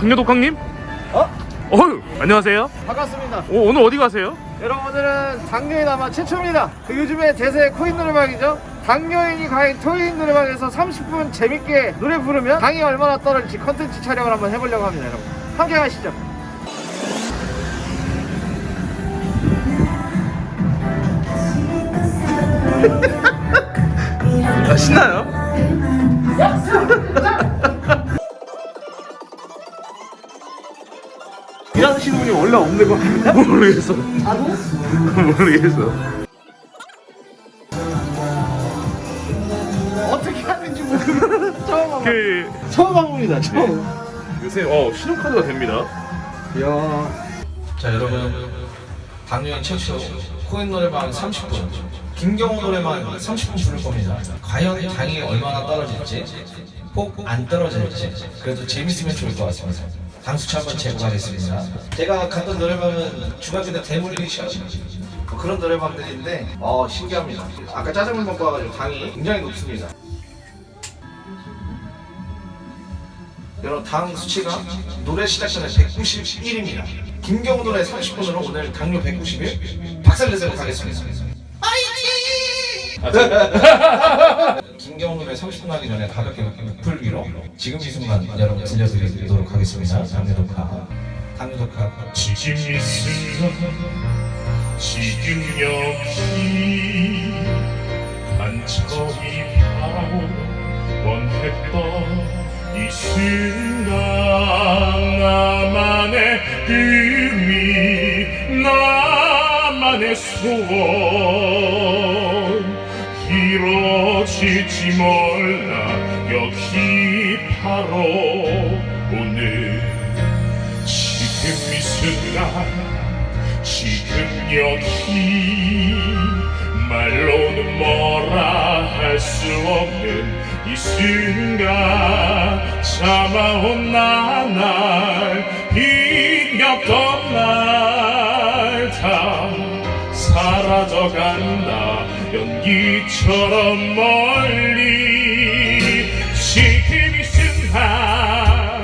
당뇨독강님? 어? 어휴 안녕하세요 반갑습니다. 오, 오늘 어디 가세요? 여러분 오늘은 당뇨인 아마 최초입니다. 그 요즘에 대세 코인 노래방이죠. 당뇨인이 가인 토인 노래방에서 30분 재밌게 노래 부르면 당이 얼마나 떨어질지 컨텐츠 촬영을 한번 해보려고 합니다, 여러분. 함께 가시죠. 아, 신나요? 하시는 분이 원래 없는 것 같아요. 모르겠어. 모르겠어. 어떻게 하는지 모르겠어요. 처음 와봐. 그 처음 와봅니다, 처음. 요새 어 신용카드가 됩니다. 이야. 자 여러분. 당연히 최초. 코인 노래방 30분. 김경호 노래방 30분 부를 겁니다. 과연 당이 얼마나 떨어질지? 꼭 안 떨어질지? 그래도 재밌으면 좋을 것 같습니다 당수치 한번 제공하겠습니다 제가 갔던 노래방은 때 데몰리션 뭐 그런 노래방들인데 어 신기합니다 아까 짜장면 먹고 와가지고 당이 굉장히 높습니다 여러분 당 수치가 노래 시작 전에 191입니다. 김경호 노래 30분으로 오늘 당뇨 191 박살내도록 하겠습니다. 파이팅! 김경호 노래 30분 하기 전에 가볍게 풀기로 지금 이 순간 여러분 들려드리도록 하겠습니다. 당뇨 독화, 당뇨 독화. 지금 이 순간 지금 여기 간절히 바라고 원했던 이 순간 나만의 의미 나만의 소원 이루어질지 몰라. 여기 바로 오늘 지금 이 순간 지금 여기 말로는 뭐라 할 수 없는 이 순간. 참아온 나날 이겼던 날다 사라져간다 연기처럼 멀리 이 순간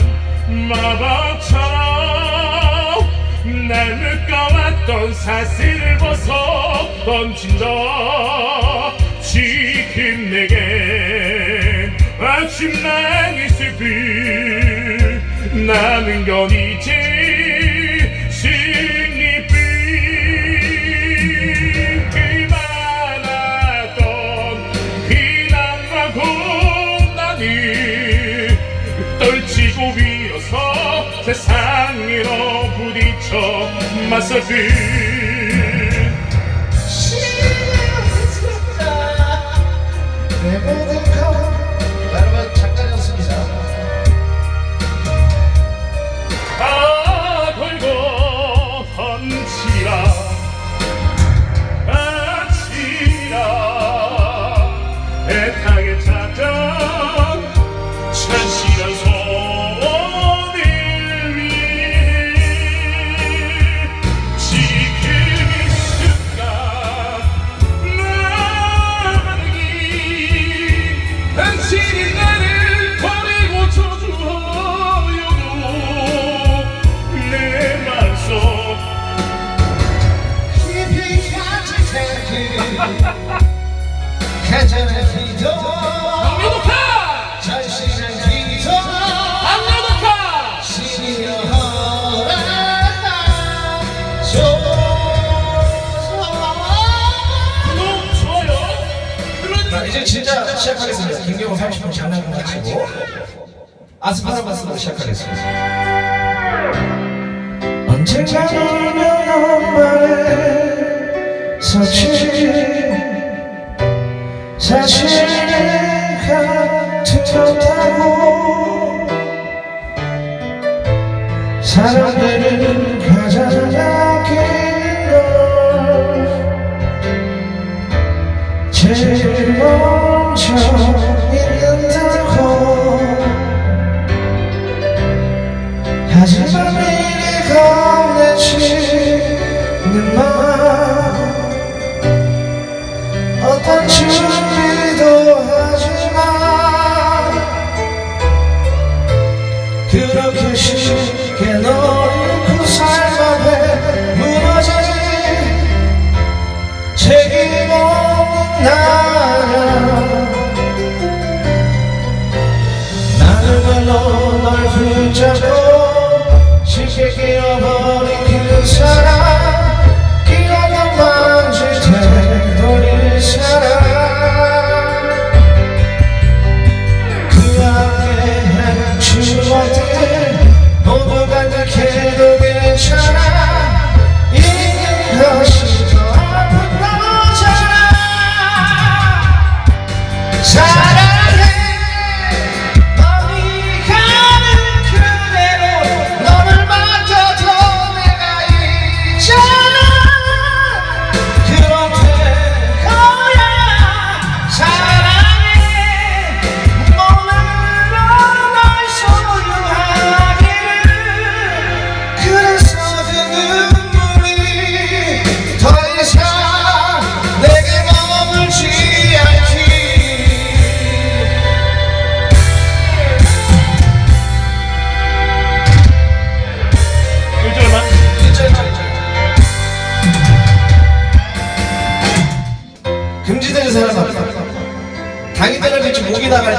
마법처럼 날 묶어왔던 사슬을 벗어 던진다 지금 내겐 아침날 슬픔 나는 건 이제 부딪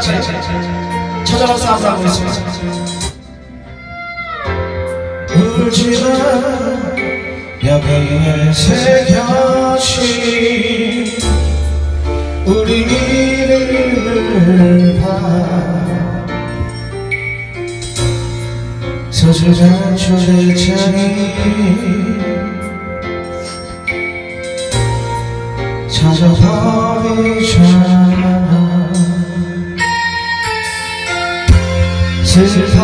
같이 찾아가서 한번 하겠습니다. 울지마 여기에 새겨진 우리 미래를 봐 서술한 초대장이 찾아봐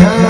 Yeah.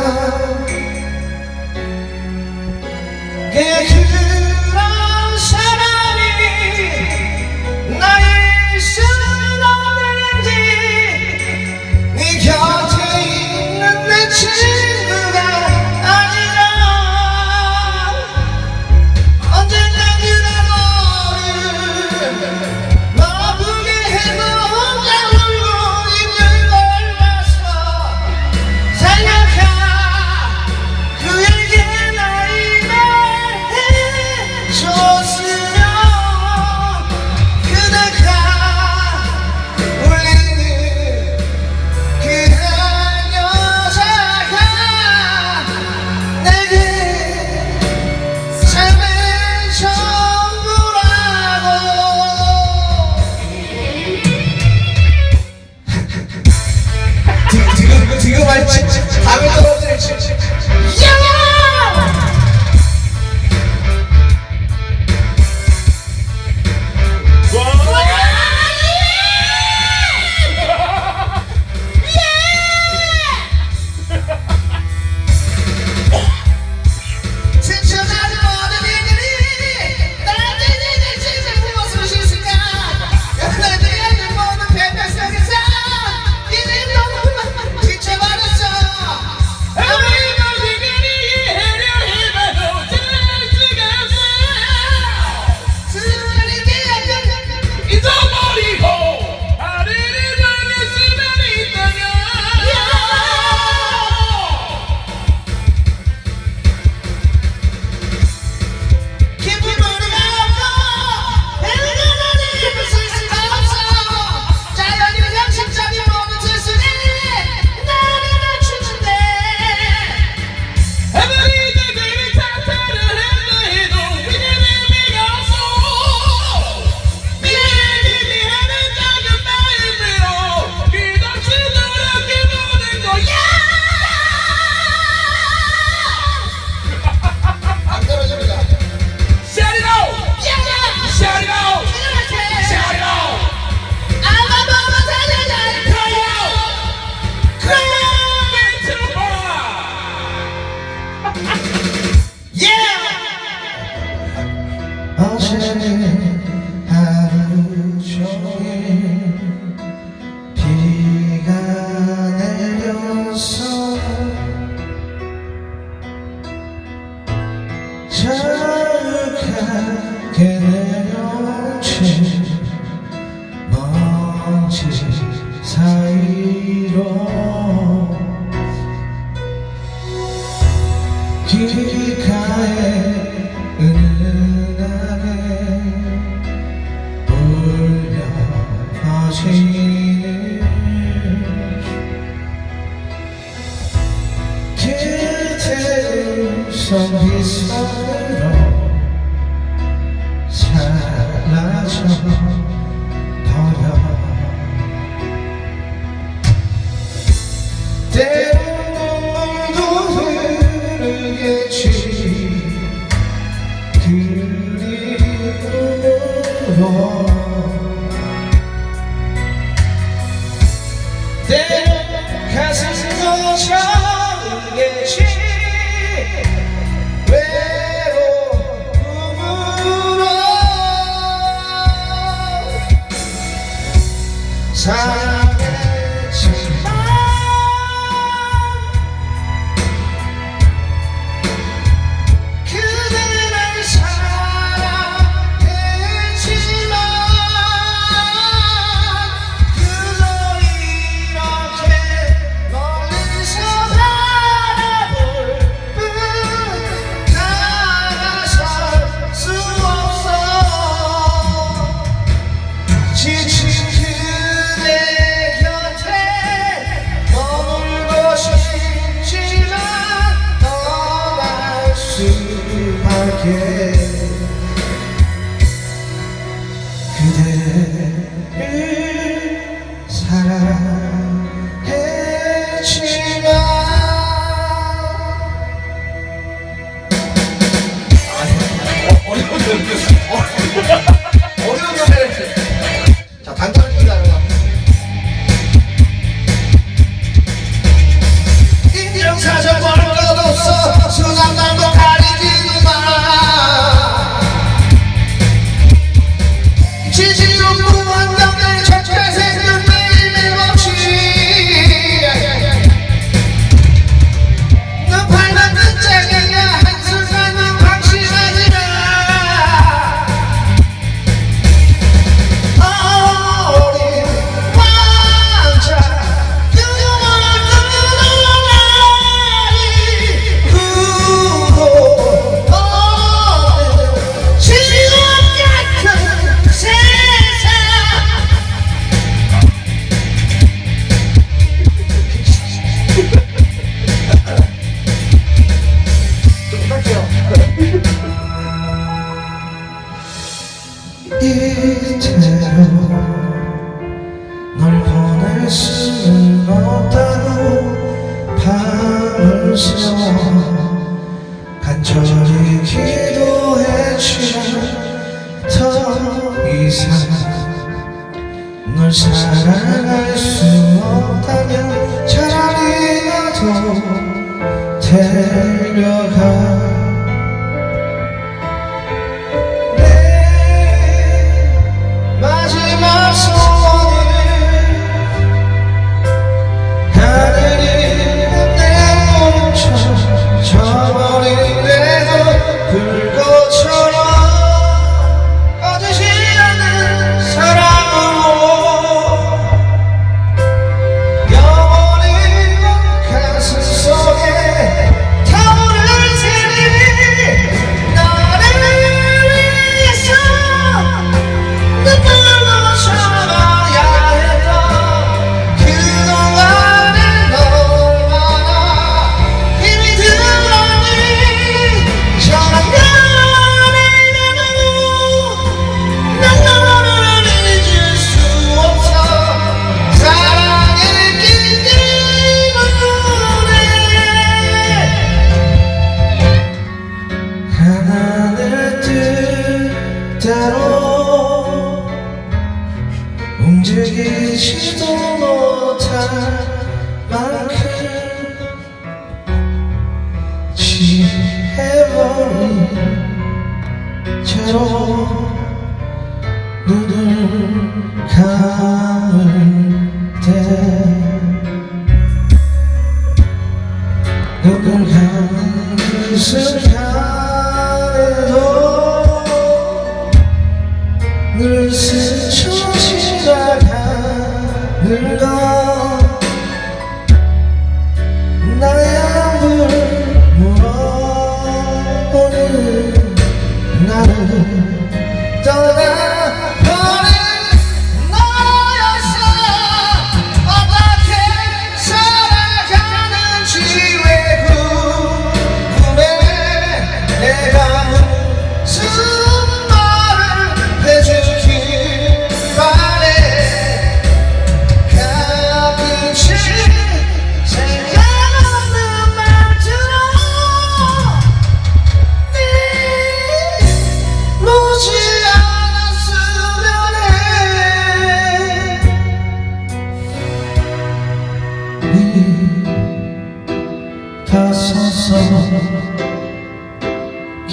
love. yeah! I'll share 이 사랑 널 사랑할 수 없다면 차라리 나도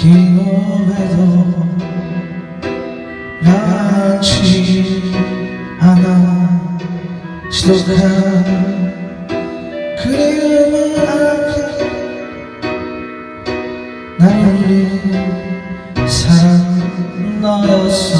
기념에도 나지 않아. 지독한 그리움을 알게 날 울린 사랑 너였어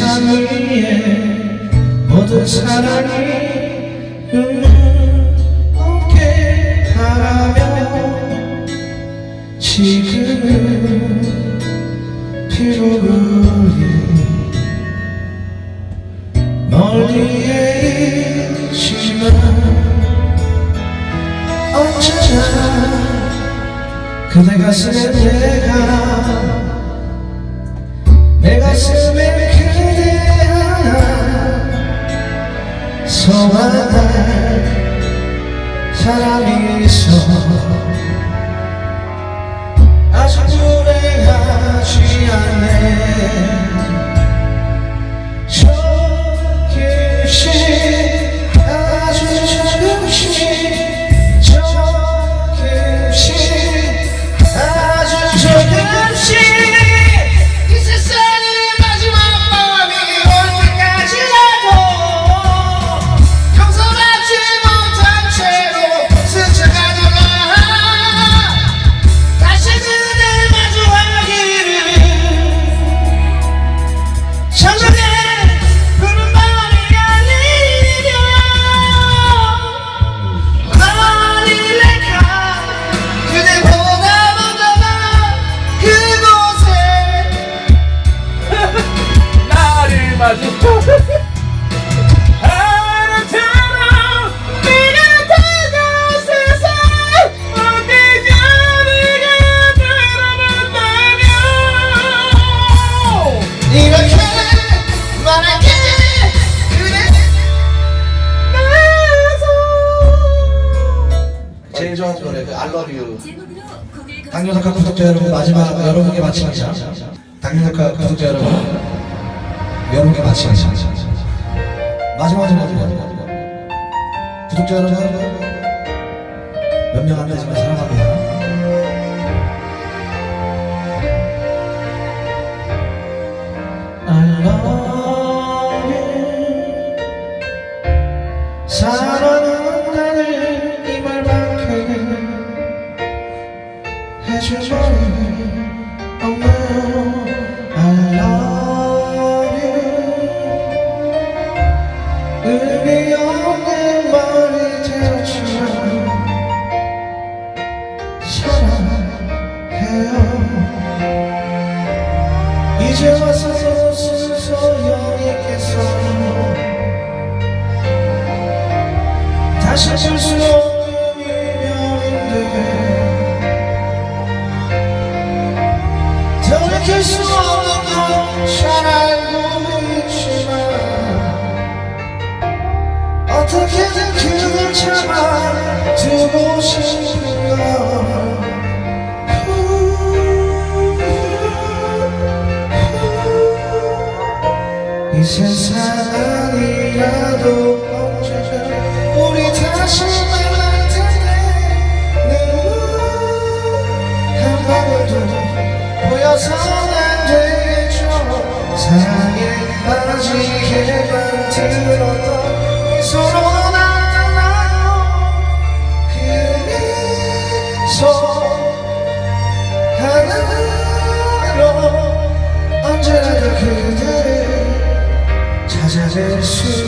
세상을 위해 모든 사랑을 함께 바라며 지금은 피로우리 멀리에 있지만 언제나 그대 가슴에 내가 바칩니다. 당뇨작가 구독자 여러분 여러분께 바칩니다. 마지막으로 구독자 여러분 몇 명 안 되지만 사랑합니다. Love 의 사랑에 빠지게 만들었던 이 서로 나타나요? 그 미소 하나로 언제라도 그대를 찾아낼 수있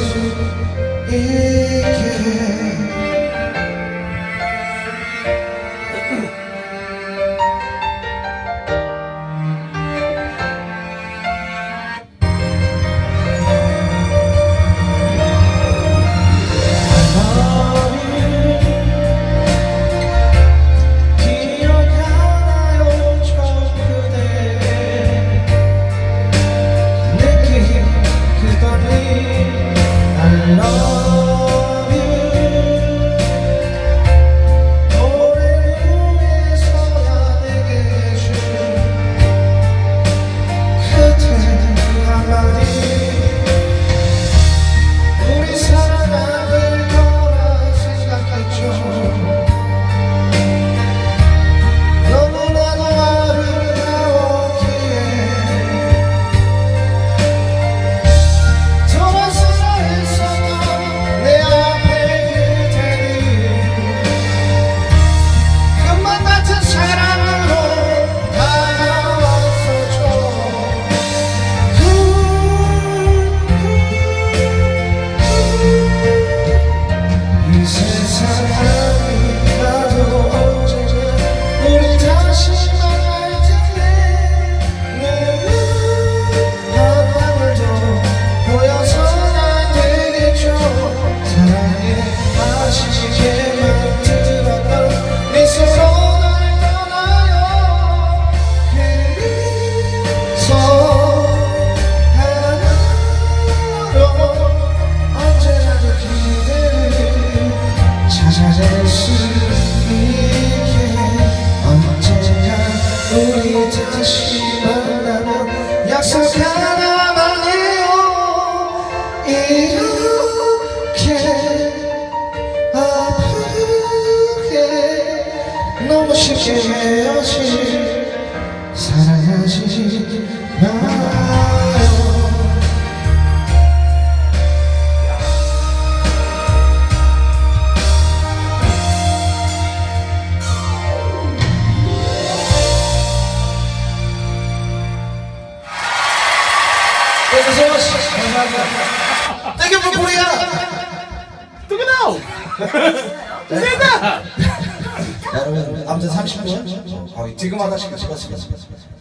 여러분 아무튼 30분 거의 지금 하나씩 찍었습니다.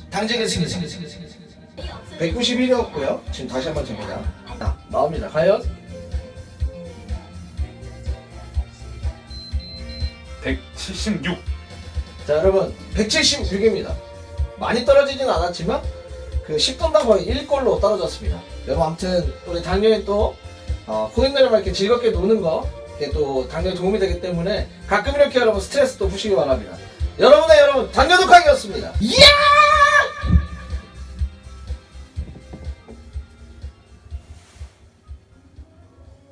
당직했습니다. 191이었고요. 지금 다시 한번 잽니다. 자, 나옵니다. 과연 176 자 여러분 176입니다. 많이 떨어지진 않았지만 그 10분당 거의 1골로 떨어졌습니다. 여러분 아무튼 우리 당연히 또 어, 코인들과 이렇게 즐겁게 노는 거 이게 또 당뇨에 도움이 되기 때문에 가끔 이렇게 여러분 스트레스 또 푸시기 바랍니다. 여러분의 여러분 당뇨 독학이었습니다. 이야!